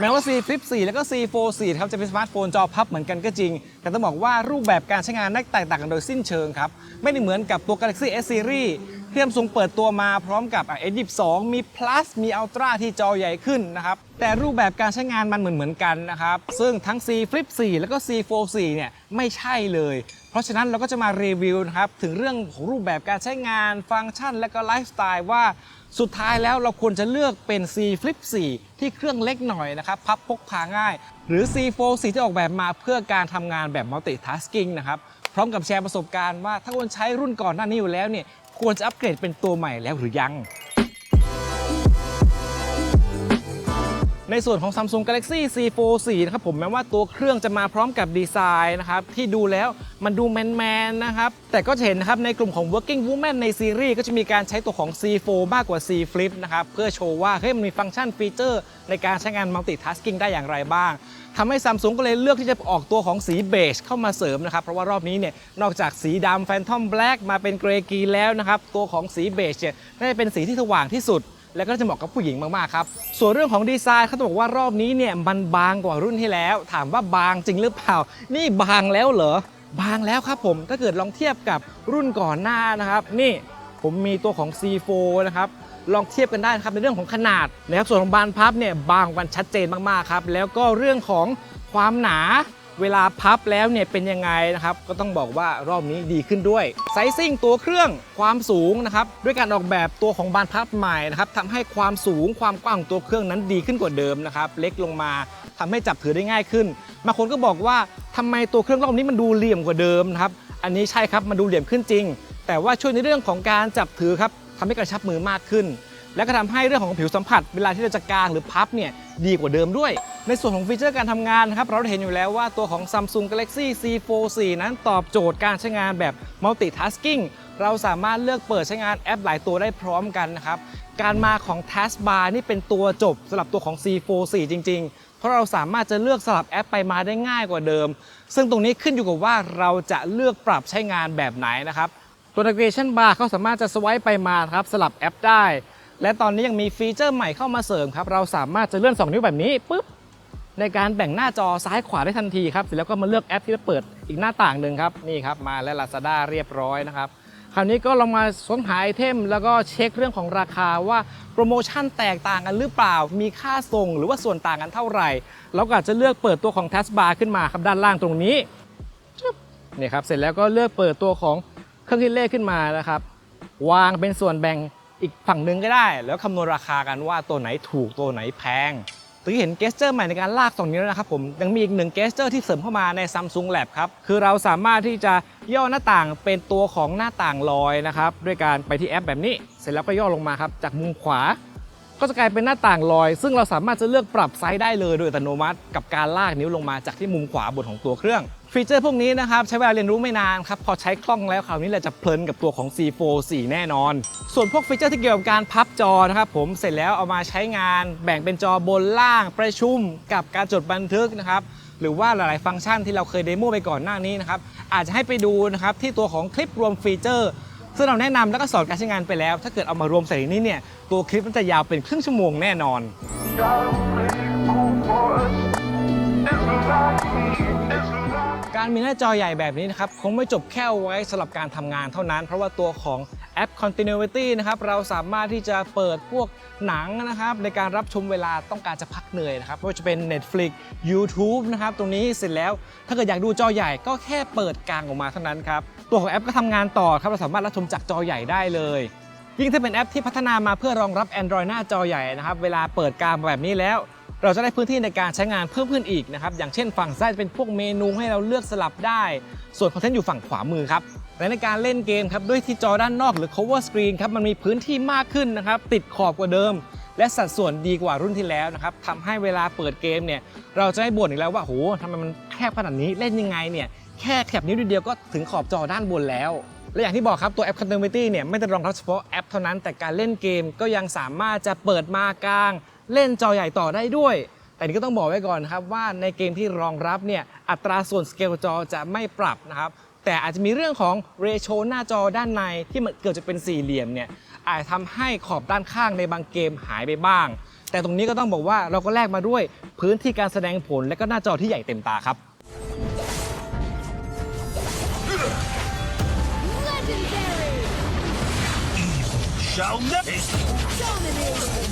แม้ว่า C Flip 4 แล้วก็ C Fold 4ครับจะเป็นสมาร์ทโฟนจอพับเหมือนกันก็จริง แต่ต้องบอกว่ารูปแบบการใช้งานแตกต่างกันโดยสิ้นเชิงครับ ไม่ได้เหมือนกับตัว Galaxy S Series ที่ซัมซุงเปิดตัวมาพร้อมกับ S22 มี Plus มี Ultra ที่จอใหญ่ขึ้นนะครับ แต่รูปแบบการใช้งานมันเหมือนเหมือนๆกันนะครับ ซึ่งทั้ง C Flip 4 แล้วก็ C Fold 4 เนี่ยไม่ใช่เลย เพราะฉะนั้นเราก็จะมารีวิวนะครับถึงเรื่องของรูปแบบการใช้งานฟังก์ชัน และก็ไลฟ์สไตล์ว่า สุดท้ายแล้วเราควรจะเลือกเป็น C Flip 4 ที่เครื่องเล็กหน่อยนะครับ พับพกพาง่าย หรือ C Fold 4 ที่ออกแบบมาเพื่อการทำงานแบบ multitasking นะครับพร้อมกับแชร์ประสบการณ์ว่าถ้าคนใช้รุ่นก่อนหน้านี้อยู่แล้วเนี่ยควรจะอัปเกรดเป็นตัวใหม่แล้วหรือยังในส่วนของ Samsung Galaxy C Fold 4นะครับผมแม้ว่าตัวเครื่องจะมาพร้อมกับดีไซน์นะครับที่ดูแล้ว มันดูแมนๆนะครับ แต่ก็จะเห็นนะครับในกลุ่มของ Working Woman ในซีรีส์ก็จะมีการใช้ตัวของ C Fold มากกว่า C Flip นะครับ เพื่อโชว์ว่าเฮ้ยมันมีฟังก์ชันฟีเจอร์ ในการใช้งาน multitasking ได้อย่างไรบ้างทำให้ Samsung ก็เลยเลือกที่จะออกตัวของสีเบจเข้ามาเสริมนะครับ เพราะว่ารอบนี้เนี่ยนอกจากสีดำ Phantom Black มาเป็นเกรกีแล้วนะครับตัวของสีเบจเนี่ยน่าจะเป็นสีที่สว่างที่สุดแล้วก็จะเหมาะกับผู้หญิงมากๆครับ ส่วนเรื่องของดีไซน์เขาบอกว่ารอบนี้เนี่ยมันบางกว่ารุ่นที่แล้ว ถามว่าบางจริงหรือเปล่า นี่บางแล้วเหรอ บางแล้วครับผมถ้าเกิดลองเทียบกับรุ่นก่อนหน้านะครับ นี่ผมมีตัวของ C4 นะครับลองเทียบกันได้นะครับในเรื่องของขนาดนะครับส่วนของบานพับเนี่ยบางวันชัดเจนมากๆครับแล้วก็เรื่องของความหนาเวลาพับแล้วเนี่ยเป็นยังไงนะครับ ก็ต้องบอกว่ารอบนี้ดีขึ้นด้วยไซซิ่งตัวเครื่องความสูงนะครับด้วยการออกแบบตัวของบานพับใหม่นะครับทำให้ความสูงความกว้างของตัวเครื่องนั้นดีขึ้นกว่าเดิมนะครับเล็กลงมา ทำให้จับถือได้ง่ายขึ้นบางคนก็บอกว่าทำไมตัวเครื่องรอบนี้มันดูเหลี่ยมกว่าเดิมนะครับอันนี้ใช่ครับมันดูเหลี่ยมขึ้นจริง แต่ว่าช่วยในเรื่องของการจับถือครับทำให้กระชับมือมากขึ้น และก็ทำให้เรื่องของผิวสัมผัส เวลาที่เราจะกางหรือพับเนี่ยดีกว่าเดิมด้วย ในส่วนของฟีเจอร์การทำงานครับเราเห็นอยู่แล้วว่าตัวของ Samsung Galaxy C Fold 4นั้นตอบโจทย์การใช้งานแบบ multitasking เราสามารถเลือกเปิดใช้งานแอปหลายตัวได้พร้อมกันนะครับ การมาของ Taskbar นี่เป็นตัวจบสำหรับตัวของ C Fold 4จริง ๆ เพราะเราสามารถจะเลือกสลับแอปไปมาได้ง่ายกว่าเดิม ซึ่งตรงนี้ขึ้นอยู่กับว่าเราจะเลือกปรับใช้งานแบบไหนนะครับตัว navigation bar เขาสามารถจะสวป์ไปมาครับสลับแอปได้ และตอนนี้ยังมีฟีเจอร์ใหม่เข้ามาเสริมครับเราสามารถจะเลื่อน 2 นิ้วแบบนี้ปุ๊บในการแบ่งหน้าจอซ้ายขวาได้ทันทีครับเสร็จแล้วก็มาเลือกแอปที่จะเปิดอีกหน้าต่างหนึ่งครับนี่ครับมาและ Lazada เรียบร้อยนะครับ ราวนี้ก็ลองมาค้นหาไอเทม แล้วก็เช็คเรื่องของราคาว่าโปรโมชั่นแตกต่างกันหรือเปล่า มีค่าส่งหรือว่าส่วนต่างกันเท่าไหร่ เราก็อาจจะเลือกเปิดตัวของ Taskbar ขึ้นมาครับด้านล่างตรงนี้นี่ครับเสร็จแล้วก็เลือกเปิดตัวของเครื่องคิดเลขขึ้นมานะครับ วางเป็นส่วนแบ่งอีกฝั่งหนึ่งก็ได้ แล้วคำนวณราคากันว่าตัวไหนถูกตัวไหนแพง ตัวที่เห็นเกสเจอร์ใหม่ในการลากสองนี้แล้วนะครับผมยังมีอีกหนึ่งเกสเจอร์ที่เสริมเข้ามาใน Samsung Lab ครับคือเราสามารถที่จะย่อหน้าต่างเป็นตัวของหน้าต่างลอยนะครับด้วยการไปที่แอปแบบนี้ เสร็จแล้วก็ย่อลงมาครับจากมุมขวา ก็จะกลายเป็นหน้าต่างลอย ซึ่งเราสามารถจะเลือกปรับไซส์ได้เลยโดยอัตโนมัติ กับการลากนิ้วลงมาจากที่มุมขวาบนของตัวเครื่อง ฟีเจอร์พวกนี้นะครับ ใช้เวลาเรียนรู้ไม่นานครับ พอใช้คล่องแล้วคราวนี้เราจะเพลินกับตัวของ C4 4 แน่นอน ส่วนพวกฟีเจอร์ที่เกี่ยวกับการพับจอนะครับผมเสร็จแล้วเอามาใช้งานแบ่งเป็นจอบนล่างประชุมกับการจดบันทึกนะครับหรือว่าหลาย ๆ ฟังก์ชันที่เราเคยเดโมไปก่อนหน้านี้นะครับอาจจะให้ไปดูนะครับที่ตัวของคลิปรวมฟีเจอร์ ซึ่งเราแนะนำแล้วก็สอนการใช้งานไปแล้ว ถ้าเกิดเอามารวมใส่ในนี้เนี่ยตัวคลิปมันจะยาวเป็นครึ่งชั่วโมงแน่นอน การมีหน้าจอใหญ่แบบนี้นะครับคงไม่จบแค่ไว้สำหรับการทำงานเท่านั้น เพราะว่าตัวของแอป Continuity นะครับเราสามารถที่จะเปิดพวกหนังนะครับในการรับชมเวลาต้องการจะพักเหนื่อยนะครับไม่ว่าจะเป็น Netflix YouTube นะครับตรงนี้เสร็จแล้วถ้าเกิดอยากดูจอใหญ่ก็แค่เปิดกลางออกมาเท่านั้นครับตัวของแอปก็ทำงานต่อครับเราสามารถรับชมจากจอใหญ่ได้เลยยิ่งถ้าเป็นแอปที่พัฒนามาเพื่อรองรับ Android หน้าจอใหญ่นะครับ เวลาเปิดกลางแบบนี้แล้ว เราจะได้พื้นที่ในการใช้งานเพิ่มขึ้นอีกนะครับ อย่างเช่นฝั่งซ้ายจะเป็นพวกเมนูให้เราเลือกสลับได้ ส่วนคอนเทนต์อยู่ฝั่งขวามือครับและในการเล่นเกมครับด้วยที่จอด้านนอกหรือ cover screen ครับมันมีพื้นที่มากขึ้นนะครับติดขอบกว่าเดิม และสัดส่วนดีกว่ารุ่นที่แล้วนะครับทำให้เวลาเปิดเกมเนี่ยเราจะได้บ่นอีกแล้วว่าโหทำไมมันแคบขนาดนี้เล่นยังไงเนี่ยแค่แคบนิ้วเดียวก็ถึงขอบจอด้านบนแล้วและอย่างที่บอกครับตัวแอป Continuity เนี่ยไม่ได้รองรับเฉพาะแอปเท่านั้นแต่การเล่นเกมก็ยังสามารถจะเปิดมากลาง เล่นจอใหญ่ต่อได้ด้วย แต่นี่ก็ต้องบอกไว้ก่อนนะครับว่าในเกมที่รองรับเนี่ยอัตราส่วนสเกลจอจะไม่ปรับนะครับแต่อาจจะมีเรื่องของเรโชหน้าจอด้านในที่มันเกิดจะเป็นสี่เหลี่ยมเนี่ยอาจทำให้ขอบด้านข้างในบางเกมหายไปบ้าง แต่ตรงนี้ก็ต้องบอกว่าเราก็แลกมาด้วยพื้นที่การแสดงผลและก็หน้าจอที่ใหญ่เต็มตาครับ Legendary! Shall never. Dominating!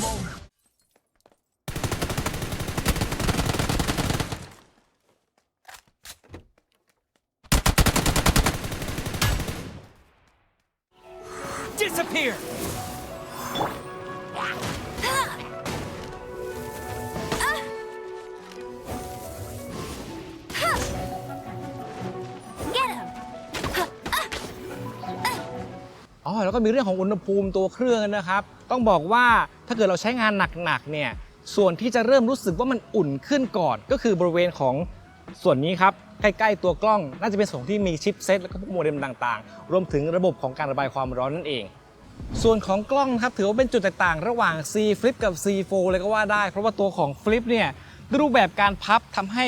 อ๋อแล้วก็มีเรื่องของอุณหภูมิตัวเครื่องนะครับ ต้องบอกว่าถ้าเกิดเราใช้งานหนักๆเนี่ยส่วนที่จะเริ่มรู้สึกว่ามันอุ่นขึ้นก่อน ก็คือบริเวณของส่วนนี้ครับใกล้ๆตัวกล้อง น่าจะเป็นส่วนที่มีชิปเซตแล้วก็พวกโมเด็มต่างๆ รวมถึงระบบของการระบายความร้อนนั่นเอง ส่วนของกล้องครับถือว่าเป็นจุดแตกต่างระหว่าง C Flip กับ C Fold เลยก็ว่าได้ เพราะว่าตัวของ Flip เนี่ยรูปแบบการพับทำให้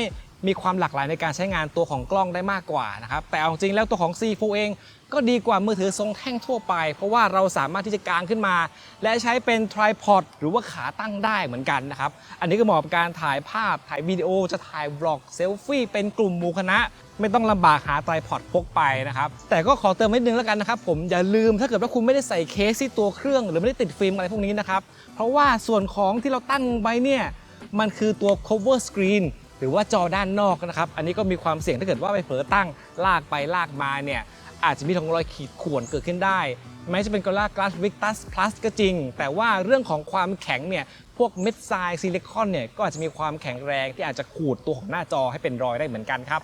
มีความหลากหลายในการใช้งานตัวของกล้องได้มากกว่านะครับแต่เอาจริงแล้วตัวของ C Fold เอง ก็ดีกว่ามือถือทรงแท่งทั่วไป เพราะว่าเราสามารถที่จะกางขึ้นมา และใช้เป็นทริพอดหรือว่าขาตั้งได้เหมือนกันนะครับ อันนี้ก็เหมาะกับการถ่ายภาพ ถ่ายวิดีโอ จะถ่ายบล็อกเซลฟี่เป็นกลุ่มหมู่คณะ ไม่ต้องลำบากหาไตรพอดพกไปนะครับ แต่ก็ขอเติมนิดนึงแล้วกันนะครับ ผมอย่าลืมถ้าเกิดว่าคุณไม่ได้ใส่เคสที่ตัวเครื่อง หรือไม่ได้ติดฟิล์มอะไรพวกนี้นะครับ เพราะว่าส่วนของที่เราตั้งไว้เนี่ยมันคือตัว cover screen หรือว่าจอด้านนอกนะครับ อันนี้ก็มีความเสี่ยงถ้าเกิดว่าไปเผลอตั้งลากไปลากมาเนี่ย อาจจะมีท่องรอยขีดข่วนเกิดขึ้นได้ แม้จะเป็น Gorilla Glass Victus Plus ก็จริง แต่ว่าเรื่องของความแข็งเนี่ยพวกเม็ดทรายซิลิคอนเนี่ยก็อาจจะมีความแข็งแรงที่อาจจะขูดตัวของหน้าจอให้เป็นรอยได้เหมือนกันครับ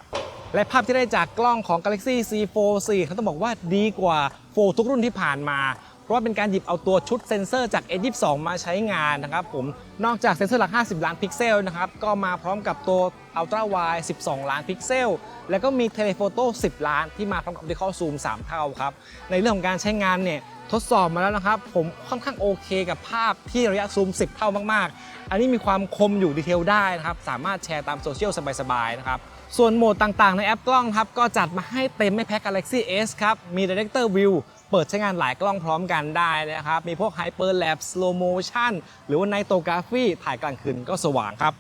และภาพที่ได้จากกล้องของ Galaxy C4 4เขาต้องบอกว่าดีกว่าโฟทุกรุ่นที่ผ่านมา เพราะว่าเป็นการหยิบเอาตัวชุดเซ็นเซอร์จาก A22 มาใช้งานนะครับผม นอกจากเซ็นเซอร์หลัก 50 ล้านพิกเซลนะครับ ก็มาพร้อมกับตัว Ultra Wide 12 ล้านพิกเซล แล้วก็มีเทเลโฟโต้ 10 ล้านที่มาพร้อมกับ Optical Zoom 3เท่าครับ ในเรื่องของการใช้งานเนี่ยทดสอบมาแล้วนะครับ ผมค่อนข้างโอเคกับภาพที่ระยะซูม 10 เท่ามากๆ อันนี้มีความคมอยู่ดีเทลได้นะครับ สามารถแชร์ตามโซเชียลสบายๆนะครับส่วนโหมดต่างๆ ในแอปกล้องครับก็จัดมาให้เต็มไม่แพ้ Galaxy S ครับมี Director View เปิดใช้งานหลายกล้องพร้อมกันได้นะครับ มีพวก Hyper Lap Slow Motion หรือว่า Nightography ถ่ายกลางคืนก็สว่างครับ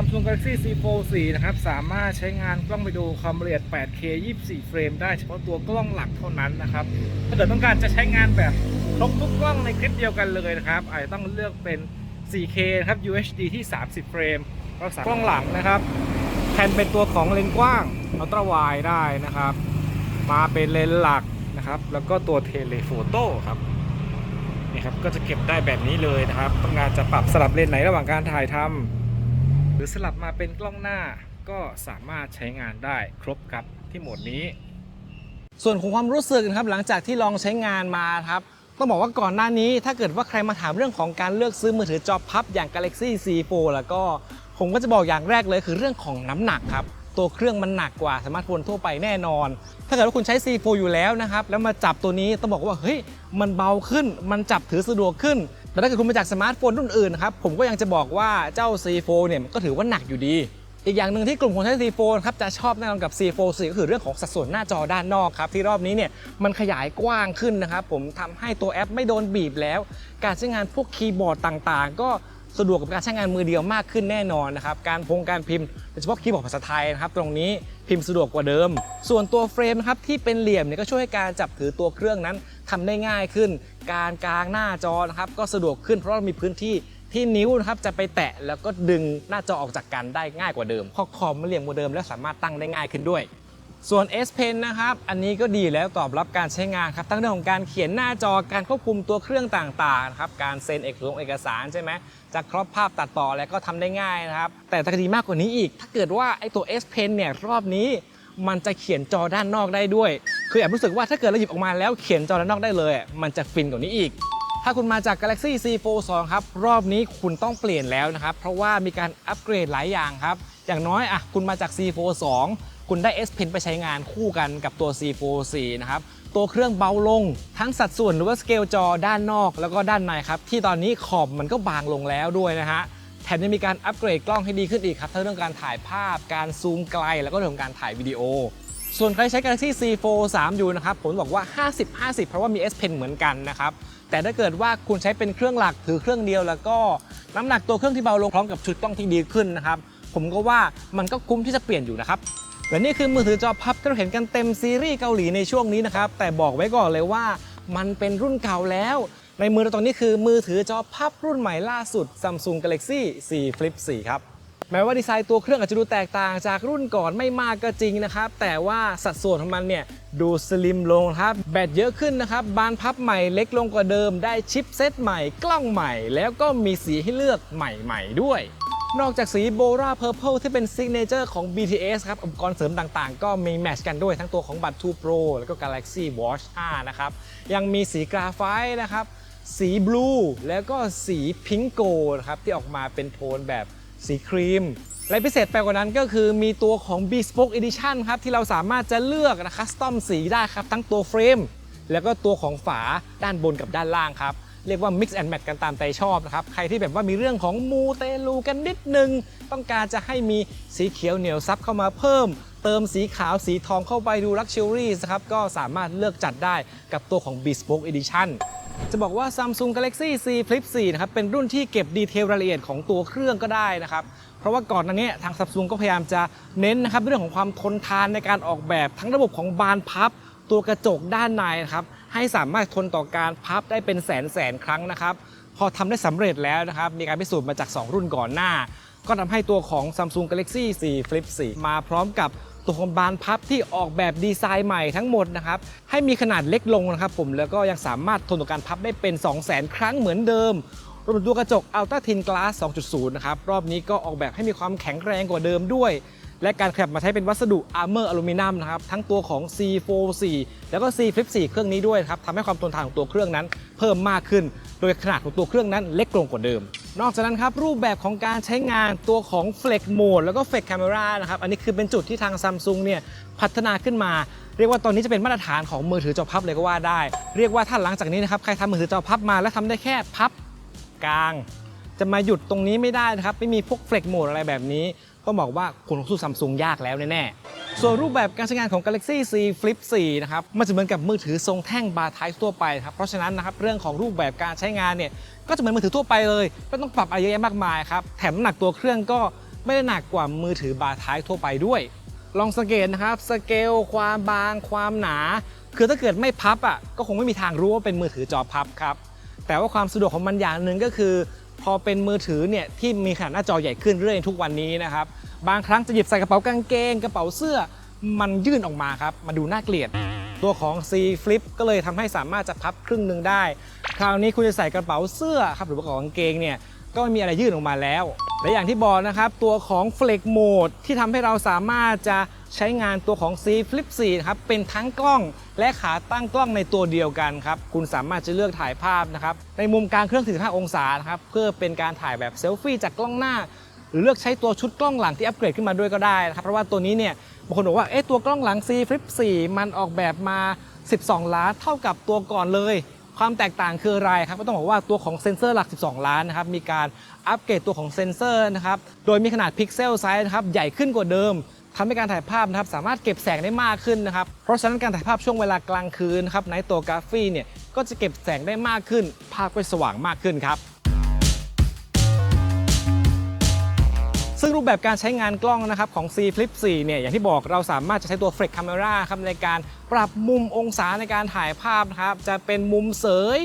Samsung Galaxy C4 4นะครับ สามารถใช้งานกล้องวิดีโอความละเอียด 8K 24 เฟรมได้เฉพาะตัวกล้องหลักเท่านั้นนะครับ ถ้าเกิดต้องการจะใช้งานแบบครบทุกกล้องในคลิปเดียวกันเลยนะครับอาจจะต้องเลือกเป็น 4K นะครับ UHD ที่ 30 เฟรมรักษากล้องหลังนะครับแทนเป็นตัวของเลนส์กว้าง Ultra Wide ได้นะครับ มาเป็นเลนส์หลักนะครับ แล้วก็ตัวเทเลโฟโต้ครับนี่ครับก็จะเก็บได้แบบนี้เลยนะครับ ต้องการจะปรับสลับเลนส์ไหนระหว่างการถ่ายทำห รือสลับมาเป็นกล้องหน้าก็สามารถใช้งานได้ครบครับที่โหมดนี้ ส่วนของความรู้สึกนะครับหลังจากที่ลองใช้งานมาครับต้องบอกว่าก่อนหน้านี้ถ้าเกิดว่าใครมาถามเรื่องของการเลือกซื้อมือถือจอพับอย่าง Galaxy C4 แล้วก็ผมก็จะบอกอย่างแรกเลยคือเรื่องของน้ำหนักครับตัวเครื่องมันหนักกว่าสมาร์ทโฟนทั่วไปแน่นอน ถ้าเกิดว่าคุณใช้ C4 อยู่แล้วนะครับ แล้วมาจับตัวนี้ต้องบอกว่าเฮ้ยมันเบาขึ้น มันจับถือสะดวกขึ้น แต่ถ้าเกิดคุณมาจากสมาร์ทโฟนรุ่นอื่นนะครับผมก็ยังจะบอกว่าเจ้า C4 เนี่ยก็ถือว่าหนักอยู่ดี อีกอย่างหนึ่งที่กลุ่มคนใช้ C4 ครับจะชอบแน่นอนกับ C4 4ก็คือเรื่องของสัดส่วนหน้าจอด้านนอกครับที่รอบนี้เนี่ยมันขยายกว้างขึ้นนะครับผมทำให้ตัวแอปไม่โดนบีบแล้ว การใช้งานพวกคีย์บอร์ดต่างๆ ก็สะดวกกับการใช้งานมือเดียวมากขึ้นแน่นอนนะครับ การพงการพิมพ์โดยเฉพาะคีย์บอร์ดภาษาไทยนะครับ ตรงนี้พิมพ์สะดวกกว่าเดิม ส่วนตัวเฟรมนะครับที่เป็นเหลี่ยมเนี่ยก็ช่วยให้การจับถือตัวเครื่องนั้นทำได้ง่ายขึ้น การกลางหน้าจอนะครับก็สะดวกขึ้นเพราะเรามีพื้นที่ที่นิ้วนะครับจะไปแตะแล้วก็ดึงหน้าจอออกจากกันได้ง่ายกว่าเดิมข้อคอมมันเหลี่ยมกว่าเดิม และสามารถตั้งได้ง่ายขึ้นด้วย ส่วน S Pen นะครับ อันนี้ก็ดีแล้วตอบรับการใช้งานครับทั้งเรื่องของการเขียนหน้าจอการควบคุมตัวเครื่องต่างๆนะครับ การเซ็นเอกสารเอกสารใช่ไหมจะครอบภาพตัดต่ออะไรก็ทำได้ง่ายนะครับ แต่จะดีมากกว่านี้อีก ถ้าเกิดว่าไอ้ตัว S Pen เนี่ยรอบนี้ มันจะเขียนจอด้านนอกได้ด้วย คือแอบรู้สึกว่าถ้าเกิดเราหยิบออกมาแล้วเขียนจอด้านนอกได้เลย มันจะฟินกว่านี้อีก ถ้าคุณมาจาก Galaxy C4 2ครับ รอบนี้คุณต้องเปลี่ยนแล้วนะครับ เพราะว่ามีการอัปเกรดหลายอย่างครับ อย่างน้อยอะคุณมาจาก C4 2คุณได้ S Pen ไปใช้งานคู่กันกับตัว C4 4นะครับตัวเครื่องเบาลง ทั้งสัดส่วนหรือว่าสเกลจอด้านนอกแล้วก็ด้านในครับที่ตอนนี้ขอบมันก็บางลงแล้วด้วยนะฮะ ถมยังมีการอัปเกรดกล้องให้ดีขึ้นอีกครับทั้งเรื่องการถ่ายภาพ การซูมไกล แล้วก็เรื่องของการถ่ายวิดีโอ ส่วนใครใช้ Galaxy C4 3อยู่นะครับผมบอกว่า 50-50 เพราะว่ามี S Pen เหมือนกันนะครับแต่ถ้าเกิดว่าคุณใช้เป็นเครื่องหลักถือเครื่องเดียวแล้วก็น้ำหนักตัวเครื่องที่เบาลงพร้อมกับชุดกล้องที่ดีขึ้นนะครับผมก็ว่ามันก็คุ้มที่จะเปลี่ยนอยู่นะครับและนี่คือมือถือจอพับที่เราเห็นกันเต็มซีรีส์เกาหลีในช่วงนี้นะครับแต่บอกไว้ก่อนเลยว่ามันเป็นรุ่นเก่าแล้ว ในมือเราตอนนี้คือมือถือจอพับรุ่นใหม่ล่าสุด Samsung Galaxy C Flip 4 ครับ แม้ว่าดีไซน์ตัวเครื่องอาจจะดูแตกต่างจากรุ่นก่อนไม่มากก็จริงนะครับ แต่ว่าสัดส่วนของมันเนี่ยดูสลิมลงครับ แบตเยอะขึ้นนะครับ บานพับใหม่เล็กลงกว่าเดิม ได้ชิปเซตใหม่ กล้องใหม่ แล้วก็มีสีให้เลือกใหม่ๆ ด้วยนอกจากสีโบราเพอร์เพลที่เป็นซิกเนเจอร์ของ BTS ครับ อุปกรณ์เสริมต่างๆ ก็มีแมทช์กันด้วยทั้งตัวของบัตร2 Pro แล้วก็ Galaxy Watch 5 นะครับ ยังมีสีกราไฟต์นะครับ สีบลูแล้วก็สีพิงโกนะครับที่ออกมาเป็นโทนแบบสีครีม และพิเศษไปกว่านั้นก็คือมีตัวของ Bespoke Edition ครับที่เราสามารถจะเลือกนะคัสตอมสีได้ครับ ทั้งตัวเฟรม แล้วก็ตัวของฝาด้านบนกับด้านล่างครับเรียกว่า mix and match กันตามใจชอบนะครับ ใครที่แบบว่ามีเรื่องของมูเตลูกันนิดนึง ต้องการจะให้มีสีเขียวเหนียวซับเข้ามาเพิ่ม เติมสีขาวสีทองเข้าไปดู luxury นะครับ ก็สามารถเลือกจัดได้กับตัวของ Bespoke Edition จะบอกว่า Samsung Galaxy C Flip 4 นะครับ เป็นรุ่นที่เก็บดีเทลรายละเอียดของตัวเครื่องก็ได้นะครับ เพราะว่าก่อนหน้านี้ทาง Samsung ก็พยายามจะเน้นนะครับเรื่องของความทนทานในการออกแบบทั้งระบบของบานพับ ตัวกระจกด้านในนะครับ ให้สามารถทนต่อการพับได้เป็นแสนแสนครั้งนะครับ พอทำได้สำเร็จแล้วนะครับ มีการพิสูจน์มาจาก 2 รุ่นก่อนหน้า ก็ทำให้ตัวของ Samsung Galaxy 4 Flip 4 มาพร้อมกับ ตัวของบานพับที่ออกแบบดีไซน์ใหม่ทั้งหมดนะครับให้มีขนาดเล็กลงนะครับผมแล้วก็ยังสามารถทนต่อการพับได้เป็น 200,000 ครั้งเหมือนเดิมรวมถึงตัวกระจก Ultra Thin Glass 2.0 นะครับ รอบนี้ก็ออกแบบให้มีความแข็งแรงกว่าเดิมด้วย และการขยับมาใช้เป็นวัสดุ Armor อลูมิเนียมนะครับ ทั้งตัวของ C44 แล้วก็ C Flip 4 เครื่องนี้ด้วยครับทำให้ความทนทานของตัวเครื่องนั้นเพิ่มมากขึ้น โดยขนาดของตัวเครื่องนั้นเล็กลงกว่าเดิม นอกจากนั้นครับรูปแบบของการใช้งานตัวของ Flex Mode แล้วก็ Flex Camera นะครับอันนี้คือเป็นจุดที่ทาง Samsung เนี่ยพัฒนาขึ้นมาเรียกว่าตอนนี้จะเป็นมาตรฐานของมือถือจอพับเลยก็ว่าได้ เรียกว่าถ้าหลังจากนี้นะครับใครทำมือถือจอพับมาแล้วทำได้แค่พับกลาง จะมาหยุดตรงนี้ไม่ได้นะครับไม่มีพวกเฟลกโหมดอะไรแบบนี้ต้องบอกว่าคุณสู้ซัมซุงยากแล้วแน่ๆส่วนรูปแบบการใช้งานของ Galaxy C Flip 4 นะครับมันจะเหมือนกับมือถือทรงแท่งบาร์ไทป์ทั่วไปครับเพราะฉะนั้นนะครับเรื่องของรูปแบบการใช้งานเนี่ย ก็จะเหมือนมือถือทั่วไปเลยไม่ต้องปรับอะไรเยอะแยะมากมายครับแถมน้ำหนักตัวเครื่องก็ไม่ได้หนักกว่ามือถือบาร์ไทป์ทั่วไปด้วย ลองสังเกตนะครับสเกลความบาง ความหนา คือถ้าเกิดไม่พับอะก็คงไม่มีทางรู้ว่าเป็นมือถือจอพับครับแต่ว่าความสะดวกของมันอย่างหนึ่งก็คือ พอเป็นมือถือเนี่ยที่มีขนาดหน้าจอใหญ่ขึ้นเรื่อยๆทุกวันนี้นะครับบางครั้งจะหยิบใส่กระเป๋ากางเกง กระเป๋าเสื้อ มันยื่นออกมาครับมาดูน่าเกลียด ตัวของ C Flip ก็เลยทำให้สามารถจะพับครึ่งหนึ่งได้ คราวนี้คุณจะใส่กระเป๋าเสื้อครับหรือว่ากระเป๋ากางเกงเนี่ยก็ไม่มีอะไรยื่นออกมาแล้ว และอย่างที่บอกนะครับ ตัวของ Flex Mode ที่ทำให้เราสามารถจะใช้งานตัวของ C Flip 4ครับเป็นทั้งกล้องและขาตั้งกล้องในตัวเดียวกันครับ คุณสามารถจะเลือกถ่ายภาพนะครับ ในมุมกลางเครื่อง 45 องศานะครับ เพื่อเป็นการถ่ายแบบเซลฟี่จากกล้องหน้า หรือเลือกใช้ตัวชุดกล้องหลังที่อัปเกรดขึ้นมาด้วยก็ได้นะครับ เพราะว่าตัวนี้เนี่ย บางคนบอกว่าเอ๊ะตัวกล้องหลัง C Flip 4 มันออกแบบมา 12 ล้านเท่ากับตัวก่อนเลย ความแตกต่างคืออะไรครับก็ต้องบอกว่าตัวของเซ็นเซอร์หลัก 12 ล้านนะครับมีการอัปเกรดตัวของเซ็นเซอร์นะครับโดยมีขนาดพิกเซลไซส์นะครับใหญ่ขึ้นกว่าเดิมทำให้การถ่ายภาพนะครับสามารถเก็บแสงได้มากขึ้นนะครับ เพราะฉะนั้นการถ่ายภาพช่วงเวลากลางคืนนะครับในตัวกราฟีเนี่ยก็จะเก็บแสงได้มากขึ้น ภาพก็สว่างมากขึ้นครับ ซึ่งรูปแบบการใช้งานกล้องนะครับของ C Flip 4 เนี่ยอย่างที่บอกเราสามารถจะใช้ตัว Flex Camera ครับในการปรับมุมองศาในการถ่ายภาพนะครับจะเป็นมุมเสย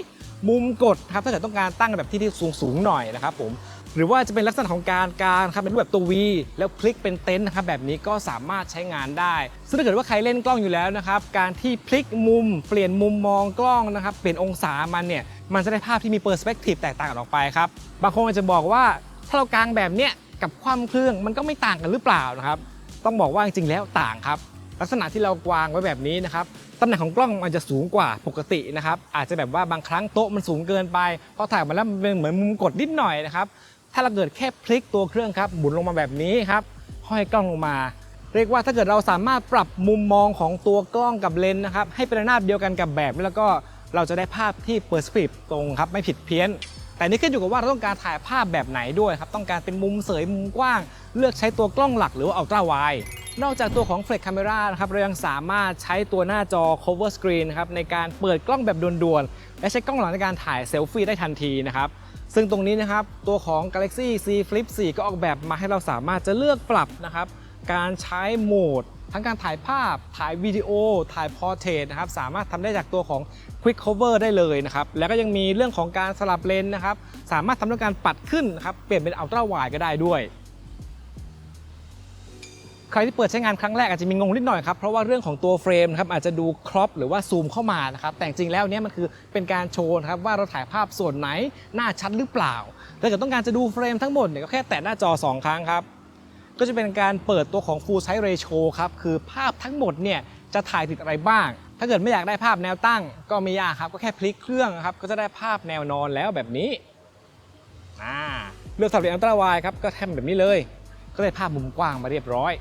มุมกดครับถ้าเกิดต้องการตั้งแบบที่ที่สูงสูงหน่อยนะครับผมหรือว่าจะเป็นลักษณะของการการครับเป็นรูปแบบตัว V แล้วพลิกเป็นเต็นท์นะครับแบบนี้ก็สามารถใช้งานได้ซึ่งถ้าเกิดว่าใครเล่นกล้องอยู่แล้วนะครับการที่พลิกมุม เปลี่ยนมุมมองกล้องนะครับเปลี่ยนองศามันเนี่ยมันจะได้ภาพที่มีเปอร์สเปกทีฟแตกต่างกันออกไปครับบางคนอาจจะบอกว่าถ้าเรากางแบบเนี้ย กับความเครื่องมันก็ไม่ต่างกันหรือเปล่านะครับ ต้องบอกว่าจริงๆแล้วต่างครับ ลักษณะที่เรากวางไว้แบบนี้นะครับตำแหน่งของกล้องมันจะสูงกว่าปกตินะครับอาจจะแบบว่าบางครั้งโต๊ะมันสูงเกินไปพอถ่ายมาแล้วมันเป็นเหมือนมุมกดนิดหน่อยนะครับถ้าเราเกิดแค่พลิกตัวเครื่องครับหมุนลงมาแบบนี้ครับห้อยกล้องลงมา เรียกว่าถ้าเกิดเราสามารถปรับมุมมองของตัวกล้องกับเลนส์นะครับให้เป็นระนาบเดียวกันกับแบบแล้วก็เราจะได้ภาพที่เปิดสปีดตรงครับไม่ผิดเพี้ยน แต่นี่ขึ้นอยู่กับว่าเราต้องการถ่ายภาพแบบไหนด้วยครับต้องการเป็นมุมเสยมุมกว้าง เลือกใช้ตัวกล้องหลักหรือว่าอัลตร้าไวนอกจากตัวของ Flex Camera นะครับเรายังสามารถใช้ตัวหน้าจอ cover screen นะครับในการเปิดกล้องแบบด่วนๆ และใช้กล้องหลังในการถ่ายเซลฟี่ได้ทันทีนะครับ ซึ่งตรงนี้นะครับ ตัวของ Galaxy Z Flip 4 ก็ออกแบบมาให้เราสามารถจะเลือกปรับนะครับ การใช้โหมด ทั้งการถ่ายภาพ ถ่ายวิดีโอ ถ่ายพอร์เทรตนะครับ สามารถทำได้จากตัวของ Quick Cover ได้เลยนะครับ แล้วก็ยังมีเรื่องของการสลับเลนส์นะครับ สามารถทำด้วยการปัดขึ้นนะครับ เปลี่ยนเป็น Ultra Wide ก็ได้ด้วยใครที่เปิดใช้งานครั้งแรกอาจจะมีงงนิดหน่อยครับ เพราะว่าเรื่องของตัวเฟรมนะครับอาจจะดูครอปหรือว่าซูมเข้ามานะครับ แต่จริงแล้วเนี่ยมันคือเป็นการโชว์ครับว่าเราถ่ายภาพส่วนไหนหน้าชัดหรือเปล่าถ้าเกิดต้องการจะดูเฟรมทั้งหมดเนี่ยก็แค่แตะหน้าจอ 2 ครั้งครับ ก็จะเป็นการเปิดตัวของ Full Size Ratio ครับ คือภาพทั้งหมดเนี่ยจะถ่ายติดอะไรบ้าง ถ้าเกิดไม่อยากได้ภาพแนวตั้งก็ไม่ยากครับ ก็แค่พลิกเครื่องครับ ก็จะได้ภาพแนวนอนแล้วแบบนี้เลือกสับเลนอัลตร้าไวครับ ก็แทำแบบนี้เลย ก็ได้ภาพมุมกว้างมาเรียบร้อย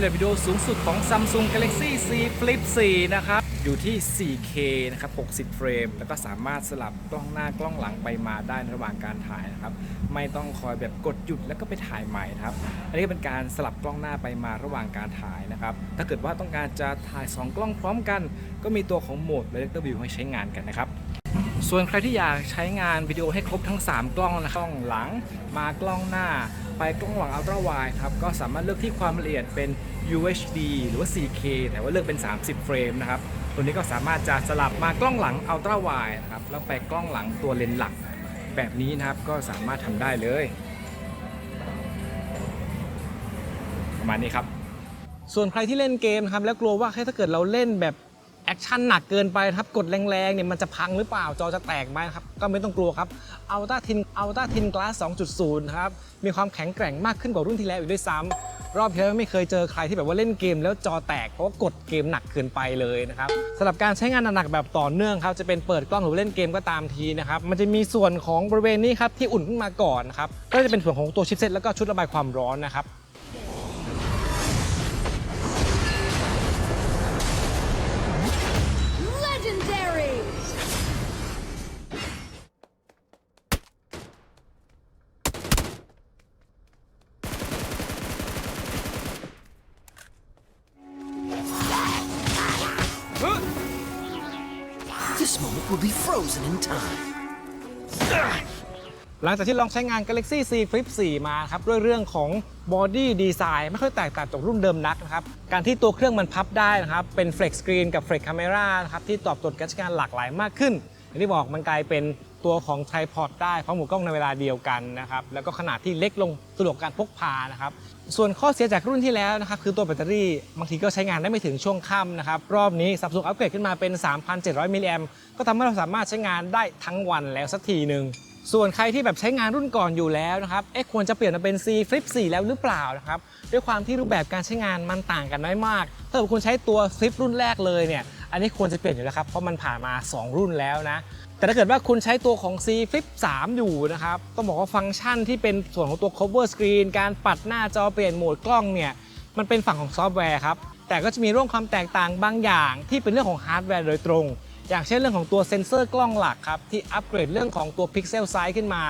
เร็ววิดีโอสูงสุดของ Samsung Galaxy Z Flip 4 นะครับ อยู่ที่ 4K นะครับ 60 เฟรม แล้วก็สามารถสลับกล้องหน้ากล้องหลังไปมาได้ในระหว่างการถ่ายนะครับ ไม่ต้องคอยแบบกดหยุดแล้วก็ไปถ่ายใหม่ครับ อันนี้เป็นการสลับกล้องหน้าไปมาระหว่างการถ่ายนะครับ ถ้าเกิดว่าต้องการจะถ่าย 2 กล้องพร้อมกัน ก็มีตัวของโหมด Director View ให้ใช้งานกันนะครับส่วนใครที่อยากใช้งานวิดีโอให้ครบทั้ง 3 กล้องนะกล้องหลังมากล้องหน้า ไปกล้องหลัง Ultra Wide ครับก็สามารถเลือกที่ความละเอียดเป็น UHD หรือว่า 4K แต่ว่าเลือกเป็น 30 เฟรมนะครับตัวนี้ก็สามารถจะสลับมากล้องหลัง Ultra Wide นะครับแล้วไปกล้องหลังตัวเลนส์หลักแบบนี้นะครับก็สามารถทำได้เลย ประมาณนี้ครับส่วนใครที่เล่นเกมนะครับแล้วกลัวว่าเฮ้ยถ้าเกิดเราเล่นแบบ แอคชั่นหนักเกินไปครับกดแรงๆเนี่ยมันจะพังหรือเปล่าจอจะแตกไหมครับก็ไม่ต้องกลัวครับ Ultra Thin Ultra Thin Glass 2.0นะครับมีความแข็งแกร่งมากขึ้นกว่ารุ่นที่แล้วอีกด้วยซ้ำรอบที่แล้วไม่เคยเจอใครที่แบบว่าเล่นเกมแล้วจอแตกเพราะว่ากดเกมหนักเกินไปเลยนะครับสำหรับการใช้งานหนักๆแบบต่อเนื่องครับจะเป็นเปิดกล้องหรือเล่นเกมก็ตามทีนะครับมันจะมีส่วนของบริเวณนี้ครับที่อุ่นขึ้นมาก่อนนะครับก็จะเป็นส่วนของตัวชิปเซ็ตแล้วก็ชุดระบายความร้อนนะครับ หลังจากที่ลองใช้งาน Galaxy Z Flip 4 มาครับด้วยเรื่องของ Body Design ไม่ค่อยแตกต่างจากรุ่นเดิมนักนะครับ การที่ตัวเครื่องมันพับได้นะครับ เป็น Flex Screen กับ Flex Camera นะครับที่ตอบโจทย์การใช้งานหลากหลายมากขึ้นอย่างที่บอกมันกลายเป็น ตัวของ Tripod ได้พร้อมหมูกล้องในเวลาเดียวกันนะครับแล้วก็ขนาดที่เล็กลงสะดวกการพกพานะครับส่วนข้อเสียจากรุ่นที่แล้วนะครับคือตัวแบตเตอรี่บางทีก็ใช้งานได้ไม่ถึงช่วงค่ำนะครับรอบนี้ Samsung อัปเกรดขึ้นมาเป็น 3,700มิลลิแอมก็ทำให้เราสามารถใช้งานได้ทั้งวันแล้วสักทีหนึ่งส่วนใครที่แบบใช้งานรุ่นก่อนอยู่แล้วนะครับ เอ๊ะควรจะเปลี่ยนมาเป็น C Flip 4 แล้วหรือเปล่านะครับ ด้วยความที่รูปแบบการใช้งานมันต่างกันน้อยมาก ถ้าคุณใช้ตัว Flip รุ่นแรกเลยเนี่ย อันนี้ควรจะเปลี่ยนอยู่แล้วครับ เพราะมันผ่านมา 2 รุ่นแล้วนะ แต่ถ้าเกิดว่าคุณใช้ตัวของ C Flip 3 อยู่นะครับ ต้องบอกว่าฟังก์ชันที่เป็นส่วนของตัว cover screen การปัดหน้าจอเปลี่ยนโหมดกล้องเนี่ย มันเป็นฝั่งของซอฟต์แวร์ครับ แต่ก็จะมีเรื่องความแตกต่างบางอย่างที่เป็นเรื่องของฮาร์ดแวร์โดยตรง อย่างเช่นเรื่องของตัวเซ็นเซอร์กล้องหลักครับที่อัปเกรดเรื่องของตัวพิกเซลไซส์ขึ้นมา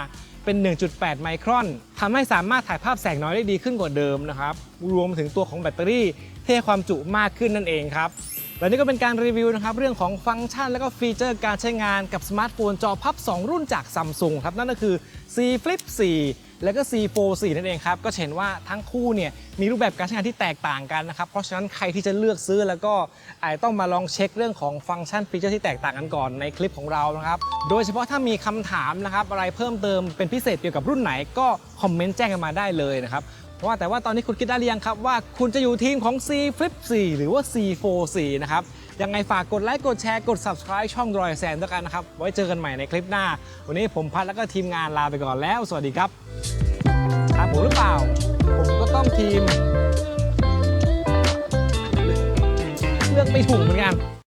เป็น 1.8 ไมครอนทำให้สามารถถ่ายภาพแสงน้อยได้ดีขึ้นกว่าเดิมนะครับ รวมถึงตัวของแบตเตอรี่ที่ความจุมากขึ้นนั่นเองครับ และนี่ก็เป็นการรีวิวนะครับเรื่องของฟังก์ชัน และก็ฟีเจอร์การใช้งานกับสมาร์ทโฟนจอพับ 2 รุ่นจากซัมซุงครับนั่นก็คือ C Flip 4 และก็ C Fold 4นั่นเองครับก็เห็นว่าทั้งคู่เนี่ยมีรูปแบบการใช้งานที่แตกต่างกันนะครับเพราะฉะนั้นใครที่จะเลือกซื้อแล้วก็อาจจะต้องมาลองเช็คเรื่องของฟังก์ชันฟีเจอร์ที่แตกต่างกันก่อนในคลิปของเรานะครับโดยเฉพาะถ้ามีคำถามนะครับอะไรเพิ่มเติมเป็นพิเศษเกี่ยวกับรุ่นไหนก็คอมเมนต์แจ้งกันมาได้เลยนะครับ ว่าแต่ว่าตอนนี้คุณคิดได้หรือยังครับว่าคุณจะอยู่ทีมของ C Flip 4 หรือว่า C Fold 4นะครับ ยังไงฝากกดไลค์กดแชร์กด subscribe ช่องดรอยแซนด้วยกันนะครับ ไว้เจอกันใหม่ในคลิปหน้า วันนี้ผมพัดแล้วก็ทีมงานลาไปก่อนแล้ว สวัสดีครับถามผมหรือเปล่า ผมก็ต้องทีม เลือกไม่ถูกเหมือนกัน